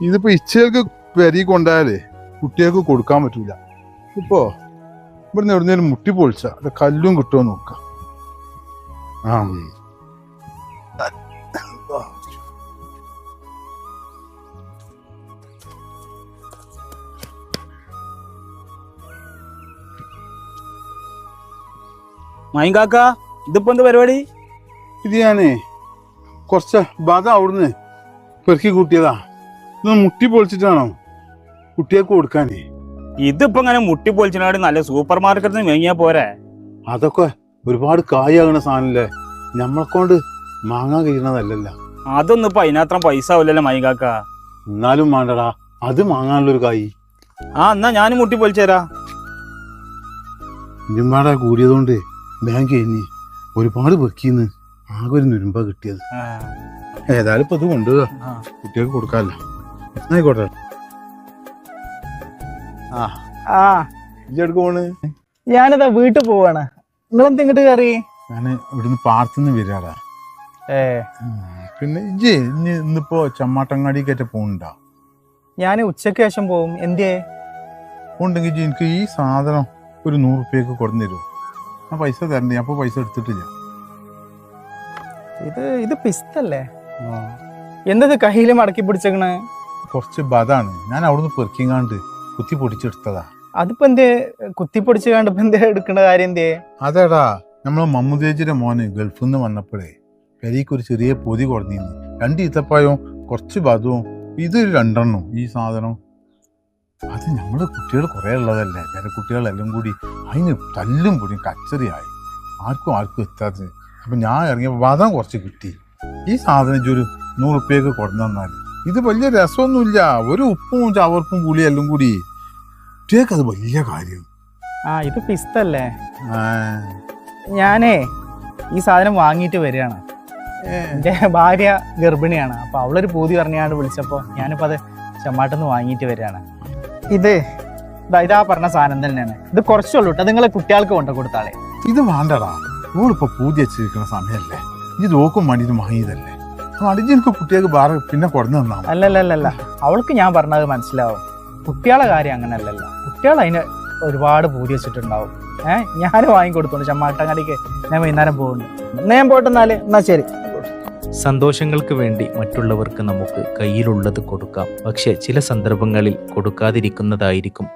ഇതിപ്പോ ഇച്ചകൾക്ക് പെരി കൊണ്ടായാലേ കുട്ടികൾക്ക് കൊടുക്കാൻ പറ്റൂല. ഇപ്പോ ഇവിടുന്ന് എവിടുന്നേലും മുട്ടി പൊളിച്ച അത് കല്ലും കിട്ടുമോ നോക്കാം. ആ. മൈങ്കാക്ക ഇതിപ്പോ എന്ത് പരിപാടി? ഇത് ഞാനേ കുറച്ച് ബാധ അവിടുന്ന് പെറുക്കി കൂട്ടിയതാ. മുട്ടി പൊളിച്ചിട്ടാണോ? കുട്ടികൾക്ക് കൊടുക്കാനേ. ഇതിപ്പോ ഇങ്ങനെ മുട്ടി പൊളിച്ചിനാട് നല്ല സൂപ്പർ മാർക്കറ്റിൽ നിന്ന് വാങ്ങിയാ പോരെ. അതൊക്കെ ഒരുപാട് കായാകണ സാധനല്ലേ? നമ്മളെക്കൊണ്ട് മാങ്ങാൻ കഴിയണതല്ലല്ല അതൊന്നും ഇപ്പൊ അതിനത്ര പൈസ ആവില്ലല്ലോ മൈകാക്ക എന്നാലും വേണ്ടടാ അത് മാങ്ങാനുള്ളൊരു കായ്. ആ എന്നാ ഞാനും മുട്ടി പൊളിച്ചേരാ. ഇഞ്ചുമ്പാടെ കൂടിയതുകൊണ്ട് ബാങ്ക് കഴിഞ്ഞ് ഒരുപാട് വെക്കിന്ന് ആകെ ഒരു നുരുമ്പ കിട്ടിയത്. ഏതായാലും ഇപ്പൊ ഇത് കൊണ്ടുപോകാ കുട്ടികൾക്ക് കൊടുക്കാമല്ലോ ആയിക്കോട്ടെ. ആ. ആ ഇജ്ജെടുക്ക് പോണ്? ഞാനിതാ വീട്ടിൽ പോവാണ്. നിങ്ങളെന്ത് ഇങ്ങോട്ട് കയറി ഞാൻ ഇവിടുന്ന് പാർത്തുനിന്ന് വരാടാ ഏ. പിന്നെ ഇജ്ജ് ഇന്ന് ഇന്നിപ്പോ ചമ്മാട്ടങ്ങാടിക്കേറ്റ പോണ്ടാ ഞാൻ ഉച്ചയ്ക്ക് ശേഷം പോവും. എന്തേ ഉണ്ടെങ്കിൽ ഇജ്ജ് എനിക്ക് ഈ സാധനം ഒരു നൂറ് റുപ്യക്ക് കൊടുന്നു തരുമോ ഞാൻ പൈസ തരണ്ടേ അപ്പൊ പൈസ എടുത്തിട്ടില്ല. ഇത് ഇത് പിസ്തല്ലേ? എന്തത് കയ്യിൽ മടക്കി പിടിച്ചേക്കണ്? കുറച്ച് ബതാണ് ഞാൻ അവിടുന്ന് പെറുക്കിങ്ങാണ്ട് കുത്തി പൊടിച്ചെടുത്തതാ. അതിപ്പോ എന്തേ? കുത്തിപ്പൊടിച്ച് കണ്ടപ്പോ എന്തേ എടുക്കേണ്ട കാര്യം എന്തേ? അതേടാ നമ്മളെ മമ്മുദേജിന്റെ മോന് ഗൾഫിൽ നിന്ന് വന്നപ്പോഴേ പെരീക്ക് ഒരു ചെറിയ പൊതി കൊടുന്നിരുന്നു. രണ്ട് ഈത്തപ്പായവും കുറച്ച് ബാധവും ഇത് രണ്ടെണ്ണം ഈ സാധനം. അത് നമ്മൾ കുട്ടികൾ കുറെ ഉള്ളതല്ലേ? വേറെ കുട്ടികളെല്ലാം കൂടി അതിന് തല്ലും പൊടിയും കച്ചറിയായി. ആർക്കും ആർക്കും എത്താത്തത്. അപ്പൊ ഞാൻ ഇറങ്ങിയപ്പോൾ ബാധം കുറച്ച് കിട്ടി. ഈ സാധനം ഒരു നൂറുപ്യക്ക് കുറഞ്ഞു കൊടുന്നാൽ ഇത് വലിയ രസമൊന്നുമില്ല. ഒരു ഉപ്പും ചവർപ്പും പുളിയും എല്ലാം കൂടി. കുട്ടികൾക്ക് അത് വലിയ കാര്യം. ആ ഇത് പിസ്തല്ലേ? ഞാനേ ഈ സാധനം വാങ്ങിയിട്ട് വരികയാണ്. എന്റെ ഭാര്യ ഗർഭിണിയാണ്. അപ്പൊ അവളൊരു പൂതി പറഞ്ഞാണ്ട് വിളിച്ചപ്പോ ഞാനിപ്പോ അത് ചെമ്മാട്ടെന്ന് വാങ്ങിയിട്ട് വരികയാണ്. ഇത് ഇതാ പറഞ്ഞ സാധനം തന്നെയാണ്. ഇത് കുറച്ചുള്ളൂ കേട്ടോ. നിങ്ങളെ കുട്ടികൾക്ക് കൊണ്ട കൊടുത്താളെ. ഇത് വേണ്ടടാ. ഓളിപ്പോ പൂതി വെച്ചിരിക്കുന്ന സമയമല്ലേ ഇത് നോക്കും വേണ്ടിട്ട് വാങ്ങിയതല്ലേ? അടിച്ച് എനിക്ക് കുട്ടികൾക്ക് വേറെ പിന്നെ കൊടുന്നു തന്നാ അല്ലല്ലല്ല അവൾക്ക് ഞാൻ പറഞ്ഞത് മനസ്സിലാവും. കുട്ടികളെ കാര്യം അല്ലല്ല കുട്ടികൾ അതിന് ഒരുപാട് പൂതി വെച്ചിട്ടുണ്ടാവും. ഏഹ് ഞാൻ വാങ്ങിക്കൊടുത്തോണ്ട് ചമ്മാട്ടങ്ങടിക്ക് ഞാൻ വൈകുന്നേരം പോകുന്നുണ്ട് എന്നാ ഞാൻ പോട്ടെ എന്നാൽ? എന്നാ ശരി. സന്തോഷങ്ങൾക്ക് വേണ്ടി മറ്റുള്ളവർക്ക് നമുക്ക് കയ്യിലുള്ളത് കൊടുക്കാം. പക്ഷെ ചില സന്ദർഭങ്ങളിൽ കൊടുക്കാതിരിക്കുന്നതായിരിക്കും